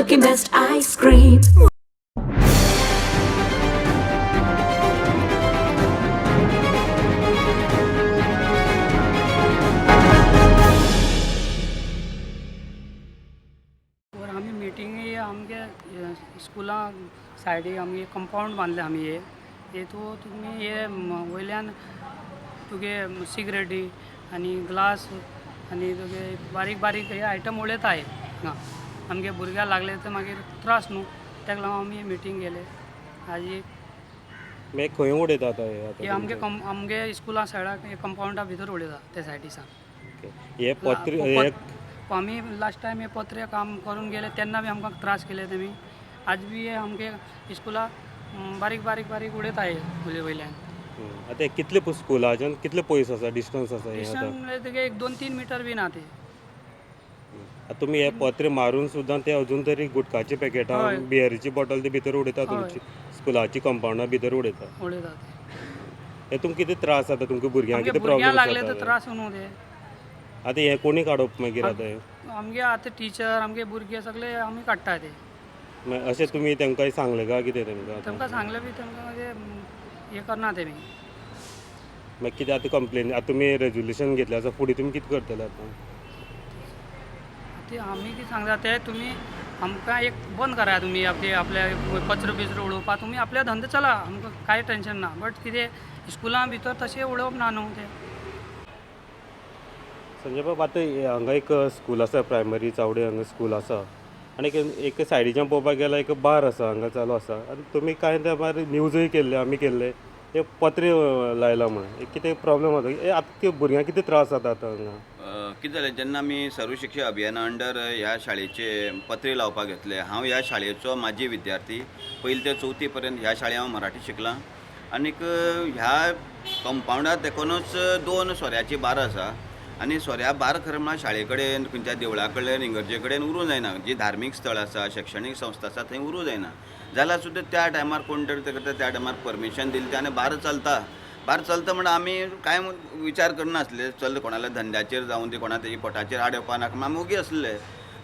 Milky Best ice cream. और आमी meeting आमगे स्कुला सायडीक आमगे कंपाऊंड बांदले आमी हे हेतू तुमी हे वयल्यान तुगे सिगरेटी आनी ग्लास आनी तुगे बारीक बारीक हे आयटम उडयताय हांगा आमगे भुरग्याक लागले ते मागीर त्रास न्हू तेका लागून आमी मिटींग गेले। हाजी मागीर खंय उडयता आतां हे हे आतां आमगे कम आमगे स्कुला सायडाक हे कंपाऊंडा भितर उडयता ते सायडीसान तुमचे? हे पत्र हे आमी लास्ट टायम हे पत्रे काम करून गेले तेन्ना बी आमकां त्रास केले तेमी आज बी हे आमगे स्कुला बारीक बारीक बारीक उडयत आहे वयले वयल्यान हं. आतां हे कितले स्कुलाच्यान कितले पयस आसा? डिस्टन्स आसा हे आतां? डिस्टन्स तुगे एक दोन तीन मिटर बी ना ते आतां तुमी हे पत्रे मारून सुद्दां ते अजून तरी गुटखाची हय. पॅकेटां बियरीची बॉटल ती भितर उडयता तुमची. स्कुलाची कंपाऊंडा भितर उडयता हे तुमकां कितें त्रास जाता तुमच्या भुरग्यांक आमगे कितें भुरग्यांक प्रॉब्लम लागले तर त्रास न्हू ते आतां हे कोणी काडप मागीर आतां हे? आमगे आतां टिचर आमगे भुरगे सगळे आमी काडटा ते. मागीर अशें तुमी तेंकां सांगलें काय कितें तेंकां आतां? तेमकां सांगले बी तेमकां मागीर हे करना तेमी मागीर कितें आतां कंप्लेन आतां तुमी रेजोल्युशन घेतलें आसा फुडें तुमी कितें करतले आतां? ते आमी कितें सांगता ते तुमी आमकां एक बंद करा तुमी आपले आपल्या कचरो बिचरो उडोवपा तुमी आपल्या धंदो चला आमकां कांय टेंशन ना. बट कितें स्कुलां भितर तशें उडोवप ना न्हू ते संजय बाब आतां हांगा एक स्कूल आसा प्रायमरी चावडे हांगा स्कूल आसा आनी एक- एक सायडीच्यान पळोवपाक गेल्यार एक बार आसा हांगा चालू आसा आनी तुमी कांय तेंपार न्यूजूय केल्ले आमी केल्ले हे पत्रे लायला म्हणून. कितें प्रॉब्लेम जाता हे आतां भुरग्यांक कितें त्रास जाता आतां? हांगा कितें जालें जेन्ना आमी सर्व शिक्षा अभियाना अंडर ह्या शाळेचे पत्रे लावपाक घेतले. हांव ह्या शाळेचो माजी विद्यार्थी. पयली ते चवथी पर्यंत ह्या शाळेंत हांव मराठी शिकलां. आनीक ह्या कंपाऊंडार देखूनच दोन सोऱ्याची बार आसा. आनी सोऱ्या बार खरें म्हळ्यार शाळे कडेन खंयच्या देवळा कडेन इंगर्जे कडेन उरूं जायना. जी धार्मीक स्थळ आसा शैक्षणीक संस्था आसा थंय उरूं जायना. जाल्यार सुद्दां त्या टायमार कोण तरी ते करता त्या टायमार परमिशन दिली आनी बार चलता. बार चलता म्हणून आमी कांय विचार करनासले चल कोणाल्या धंद्याचेर जावं ती कोणा तेजी पोटाचेर आड येवपा नाका आमी ओगी आसले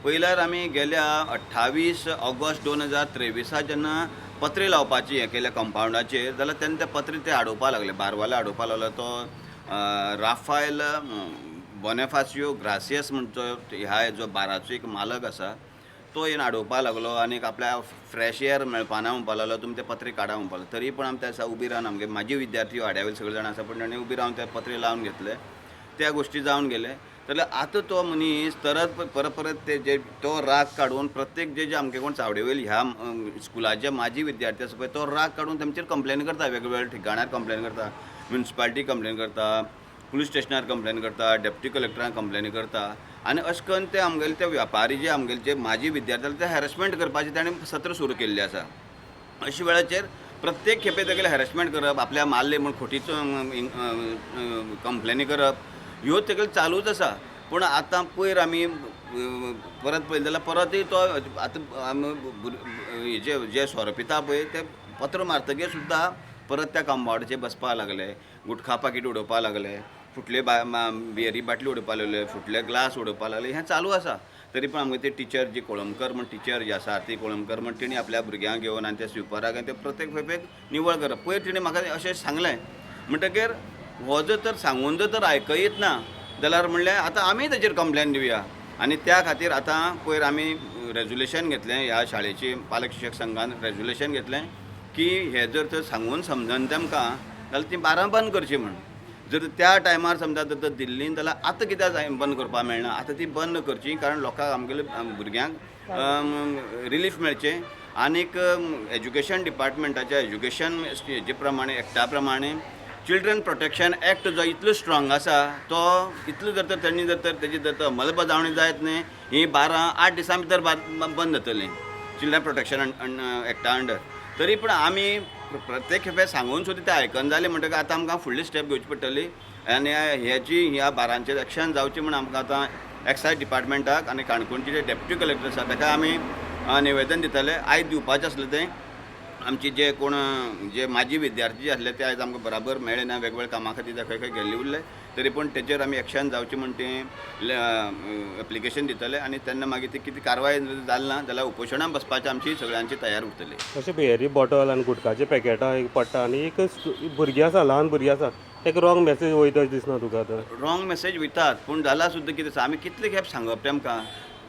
पयल्यार आमी गेल्या अठ्ठावीस ऑगस्ट दोन हजार त्रेविसा जेन्ना पत्रे लावपाची हें केल्या कंपावंडाचेर जाल्यार तेन्ना ते पत्रे ते हाडोवपाक लागले. बारवाले हाडोवपाक लागलो तो राफायल बोनेफासियो बॉनेफासियो ग्रासियस म्हणचो ह्या जो बाराचो एक मालक आसा तो येवन आडोवपाक लागलो आनीक आपल्या फ्रेश एअर मेळपाना म्हणपाक लागलो तुमी ते पत्रे काडा म्हणपाक लागलो. तरी पण आमी त्या दिसा उबी रावन आमगे म्हाजी विद्यार्थी वाड्यावयले सगळे जाण आसा पण ताणें उबी रावन ते पत्रे लावन घेतले. त्या गोश्टी जावन गेले. जाल्यार आतां तो मनीस तरत परत परत ते जे तो राग काडून प्रत्येक जे जे आमगे कोण चावडेवयले ह्या स्कुलाचे माजी विद्यार्थी आसा पळय तो राग काडून तेमचेर कंप्लेन करता वेगवेगळ्या ठिकाणार कंप्लेन करता म्युन्सिपालिटी कंप्लेन करता पुलीस स्टेशनार कंप्लेन करता डेप्टी कलेक्टराक कंप्लेनी करता आनी अशें करून ते आमगेले ते व्यापारी जे आमगेले जे माजी विद्यार्थी ते हॅरेसमेंट करपाचे ताणें सत्र सुरू केल्लें आसा. अशें वेळाचेर प्रत्येक खेपे तेगेले हॅरेसमेंट करप आपल्या मारले म्हूण खोटीचो कंप्लेनी करप ह्यो तेगेले चालूच आसा. पूण आतां पयर आमी परत पळयलें जाल्यार परतय तो आतां आमी भुर- हेजे जे सोरपिता पळय ते पत्र मारतकीर सुद्दां परत त्या कंपाउंडाचेर बसपाक लागले गुटखा पाकीट उडोवपाक लागले. फुटले बा बियरी बाटली उडोवपाक लागले फुटले ग्लास उडोवपाक लागले हें चालू आसा तरी पूण आमगे ती टिचर जी कोळंबकर म्हण टिचर जी आसा आरती कोळंबकर म्हण तिणी आपल्या भुरग्यांक घेवन आनी त्या स्विपराक ते प्रत्येक खेपेक निवळ करप. पयर तिणें म्हाका अशें सांगलें. म्हणटकीर हो जर तर सांगून जर तर आयकयत ना जाल्यार म्हणलें आतां आमी ताचेर कंप्लेन दिवया. आनी त्या खातीर आतां पयर आमी रेजुलेशन घेतलें ह्या शाळेची पालक शिक्षक संघान रेजुलेशन घेतलें की हे जर तर सांगून समजन तेमकां जाल्यार ती बारां बंद करची म्हण. जर त्या टायमार समजा जर दिल्लीन जाल्यार आतां कित्याक जाय बंद करपाक मेळना आतां ती बंद करची कारण लोकांक आमगेले भुरग्यांक रिलीफ मेळचें. आनीक एज्युकेशन डिपार्टमेंटाच्या एज्युकेशन हेजे प्रमाणे एक्टा प्रमाणे चिल्ड्रन प्रोटेक्शन एक्ट जो इतलो स्ट्रॉंग आसा तो इतलो जर तर तेणी जर तर तेजी जर तर अंमलबजावणी जायत न्ही ही बारा आठ दिसां भितर बंद जातली चिल्ड्रन प्रोटेक्शन एक्टा अंडर तरी पूण आमी प्रत्येक खेपे सांगून सुद्दां ते आयकन जालें म्हणटकच आतां आमकां फुडली स्टेप घेवची पडटली. आनी हेची ह्या बारांचेर एक्शन जावचें म्हण आमकां आतां एक्सायज डिपार्टमेंटाक आनी काणकोणचे जे डेप्युटी कलेक्टर आसा ताका आमी निवेदन दिताले. आयज दिवपाचें आसलें तें. आमचे जे कोण जे माजी विद्यार्थी जे आसले ते आयज आमकां बराबर मेळ्ळे ना वेगवेगळ्या कामा खातीर खंय खंय गेल्ले उरले. तरी पूण तेचेर आमी एक्शन जावचें म्हण तें एप्लिकेशन दितले आनी तेन्ना मागीर ती कितें कारवाय जाली ना जाल्यार उपोशणां बसपाची आमची सगळ्यांची तयार उरतली. अशें बियरी बॉटल आनी गुटखाचे पॅकेटां एक पडटा आनी एक भुरगीं आसा ल्हान भुरगीं आसा ताका रॉंग मेसेज वयता दिसना तुका आतां. रॉंग मेसेज वयतात पूण जाल्यार सुद्दां कितें आमी कितले खेप सांगप तेमकां?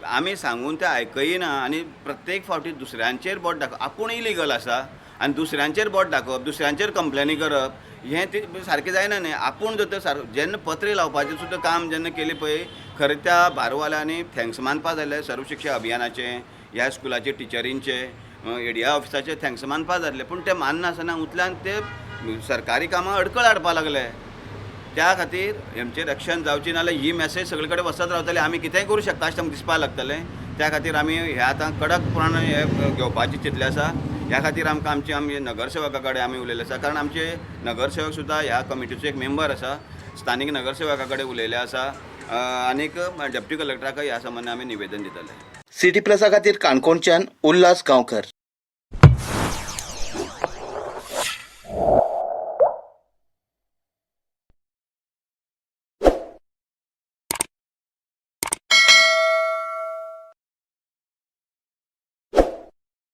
आमी सांगून ते आयकयना आनी प्रत्येक फावटी दुसऱ्यांचेर बोट दाखव आपूण इलिगल आसा आनी दुसऱ्यांचेर बोट दाखोवप दुसऱ्यांचेर कंप्लेनी करप हें ते सारकें जायना न्ही. आपूण जर तर सार जेन्ना पत्रे लावपाचें सुद्दां काम जेन्ना केलें पळय खरें त्या बारवाल्यांनी थँक्स मानपा जाय सर्व शिक्षा अभियानाचें ह्या स्कुलाचे टिचरींचे एडिया ऑफिसाचे थँक्स मानपा जातले पूण ते माननासतना उतल्यान ते सरकारी कामां अडकळ हाडपा लागले. त्या खातीर हेमचें रक्षण जावची नाजाल्यार ही मॅसेज सगळे कडेन वचत रावतली. आमी कितेंय करूं शकता अशें आमकां दिसपाक लागतलें. त्या खातीर आमी हे आतां कडक प्रमाण हे घेवपाचें चिंतलें आसा. ह्या खातीर आमकां आमचे आमी नगरसेवका कडेन आमी उलयले आसा. कारण आमचे नगरसेवक सुद्दां ह्या कमिटीचो एक मेंबर आसा. स्थानीक नगरसेवका कडेन उलयले आसा. आनीक डेप्युटी कलेक्टराकय ह्या संबंदान आमी निवेदन दितले. सिटी प्लसा खातीर काणकोणच्यान उल्हास गांवकर.